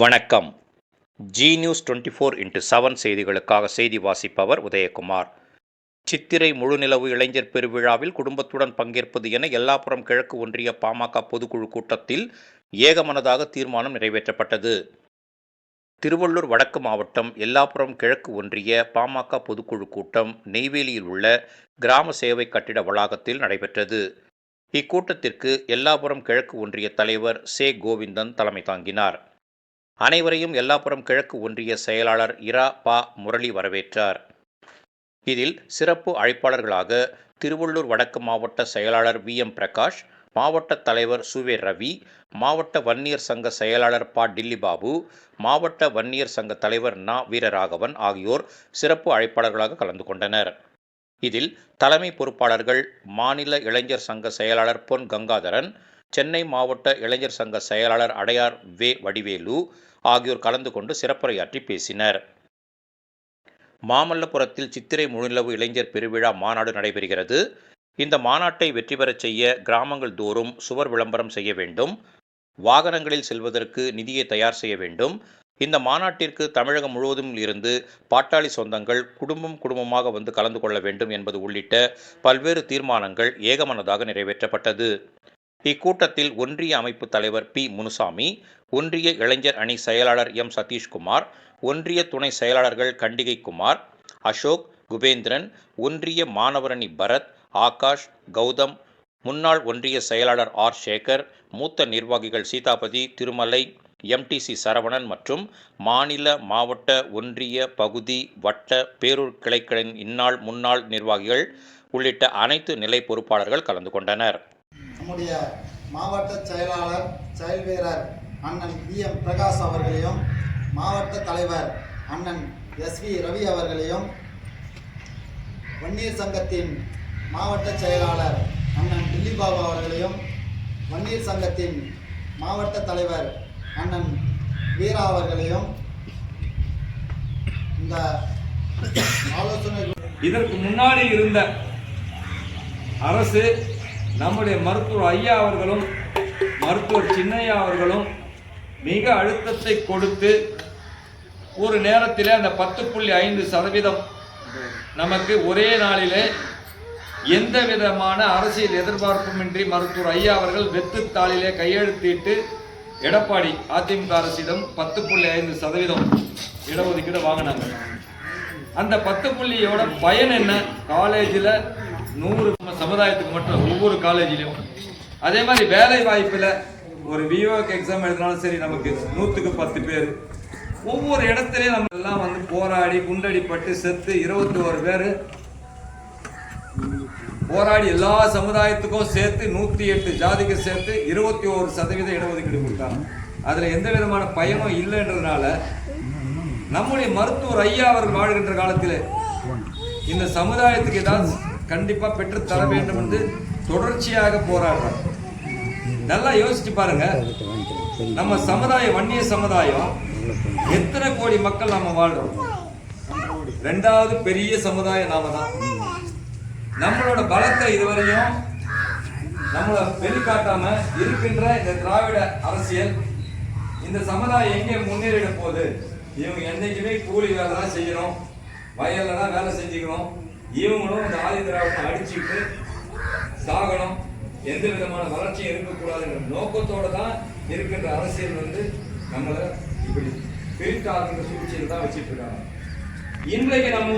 வணக்கம். Zee news twenty four into seven செய்திகளுக்காக செய்தி வாசிப்பவர் உதயகுமார். சித்திரை முழுநிலவு இளைஞர் பெருவிழாவில் குடும்பத்துடன் பங்கேற்பது என எல்லாப்புறம் கிழக்கு ஒன்றிய பாமக பொதுக்குழு கூட்டத்தில் ஏகமனதாக தீர்மானம் நிறைவேற்றப்பட்டது. திருவள்ளூர் வடக்கு மாவட்டம் எல்லாப்புறம் கிழக்கு ஒன்றிய பாமக பொதுக்குழு கூட்டம் நெய்வேலியில் உள்ள கிராம சேவை கட்டிட வளாகத்தில் நடைபெற்றது. இக்கூட்டத்திற்கு எல்லாபுரம் கிழக்கு ஒன்றிய தலைவர் சே. கோவிந்தன் தலைமை தாங்கினார். அனைவரையும் எல்லாப்புறம் கிழக்கு ஒன்றிய செயலாளர் இரா பா முரளி வரவேற்றார். இதில் சிறப்பு அழைப்பாளர்களாக திருவள்ளூர் வடக்கு மாவட்ட செயலாளர் வி. எம். பிரகாஷ் மாவட்ட தலைவர் சுவே ரவி மாவட்ட வன்னியர் சங்க செயலாளர் பா. டில்லிபாபு மாவட்ட வன்னியர் சங்க தலைவர் நா. வீரராகவன் ஆகியோர் சிறப்பு அழைப்பாளர்களாக கலந்து கொண்டனர். இதில் தலைமை பொறுப்பாளர்கள் மாநில இளைஞர் சங்க செயலாளர் பொன் கங்காதரன் சென்னை மாவட்ட இளைஞர் சங்க செயலாளர் அடையார் வே. வடிவேலு ஆகியோர் கலந்து கொண்டு சிறப்புரையாற்றி பேசினர். மாமல்லபுரத்தில் சித்திரை முழுநிலவு இளைஞர் பெருவிழா மாநாடு நடைபெறுகிறது. இந்த மாநாட்டை வெற்றி பெறச் செய்ய கிராமங்கள் தோறும் சுவர் விளம்பரம் செய்ய வேண்டும். வாகனங்களில் செல்வதற்கு நிதியை தயார் செய்ய வேண்டும். இந்த மாநாட்டிற்கு தமிழகம் முழுவதும் இருந்து பாட்டாளி சொந்தங்கள் குடும்பம் குடும்பமாக வந்து கலந்து கொள்ள வேண்டும் என்பது உள்ளிட்ட பல்வேறு தீர்மானங்கள் ஏகமனதாக நிறைவேற்றப்பட்டது. இக்கூட்டத்தில் ஒன்றிய அமைப்பு தலைவர் பி. முனுசாமி ஒன்றிய இளைஞர் அணி செயலாளர் எம். சதீஷ்குமார் ஒன்றிய துணை செயலாளர்கள் கண்டிகை குமார் அசோக் குபேந்திரன் ஒன்றிய மாணவரணி பரத் ஆகாஷ் கௌதம் முன்னாள் ஒன்றிய செயலாளர் ஆர். சேகர் மூத்த நிர்வாகிகள் சீதாபதி திருமலை எம்டிசி சரவணன் மற்றும் மாநில மாவட்ட ஒன்றிய பகுதி வட்ட பேரூர் கிளைகளின் இந்நாள் முன்னாள் நிர்வாகிகள் உள்ளிட்ட அனைத்து நிலை பொறுப்பாளர்கள் கலந்து கொண்டனர். நம்முடைய மாவட்ட செயலாளர் செயல் வீரர் அண்ணன் வி எம். பிரகாஷ் அவர்களையும் மாவட்ட தலைவர் அண்ணன் எஸ். வி. ரவி அவர்களையும் வன்னியர் சங்கத்தின் மாவட்ட செயலாளர் அண்ணன் டில்லிபாபு அவர்களையும் வன்னியர் சங்கத்தின் மாவட்ட தலைவர் அண்ணன் வீரா அவர்களையும் இந்த ஆலோசனை இதற்கு முன்னாடி இருந்த அரசு நம்முடைய மருத்துவர் ஐயா அவர்களும் மருத்துவர் சின்னையா அவர்களும் மிக அழுத்தத்தை கொடுத்து ஒரு நேரத்தில் அந்த பத்து புள்ளி ஐந்து சதவீதம் நமக்கு ஒரே நாளிலே எந்த விதமான அரசியல் எதிர்பார்ப்புமின்றி மருத்துவர் ஐயா அவர்கள் வெத்து தாளிலே கையெழுத்திட்டு எடப்பாடி அதிமுக அரசிடம் பத்து புள்ளி ஐந்து சதவீதம் இடஒதுக்கீடு வாங்கினாங்க. அந்த பத்து புள்ளியோட பயன் என்ன? காலேஜில் நூறு நம்ம சமுதாயத்துக்கு மட்டும் ஒவ்வொரு காலேஜிலையும் அதே மாதிரி வேலை வாய்ப்பில் ஒரு விஓக்கு எக்ஸாம் எழுதினாலும் சரி நமக்கு நூற்றுக்கு பத்து பேர். ஒவ்வொரு இடத்துலையும் நம்ம எல்லாம் வந்து போராடி குண்டடிப்பட்டு செத்து இருபத்தி ஒரு பேர். போராடி எல்லா சமுதாயத்துக்கும் சேர்த்து நூற்றி எட்டு ஜாதிக்கு சேர்த்து இருபத்தி ஒரு சதவீதம் இடஒதுக்கீடு கொடுத்தாங்க. அதில் எந்த விதமான பயனும் இல்லைன்றதுனால நம்முடைய மருத்துவர் ஐயா அவர்கள் வாழ்கின்ற காலத்தில் இந்த சமுதாயத்துக்கு ஏதாவது கண்டிப்பாக பெற்று தர வேண்டும் என்று தொடர்ச்சியாக போராடுறோம் நல்லா யோசிச்சு பாருங்க. நம்ம சமுதாயம் வன்னிய சமுதாயம் எத்தனை கோடி மக்கள் நாம வாழ்றோம்? ரெண்டாவது பெரிய சமுதாயம் நாம தான். நம்மளோட பலத்தை இதுவரையும் நம்மளை வெளிக்காட்டாம இருக்கின்ற இந்த திராவிட அரசியல் இந்த சமுதாயம் எங்கே முன்னேறிட போகுது? இவங்க என்னைக்குமே கூலி வேலை தான் செய்யணும். வயல்ல தான் வேலை செஞ்சுக்கணும். இவங்களும் இந்த ஆதி திராவிடம் அடிச்சுட்டு சாகணும் எந்த விதமான வளர்ச்சியும் இருக்கக்கூடாதுங்கிற நோக்கத்தோடு தான் இருக்கின்ற அரசியல் வந்து நம்மளை இப்படி பிரித்தாக்குன்ற சூழ்ச்சியில் தான் வச்சுட்டு இருக்காங்க. இன்றைக்கு நம்ம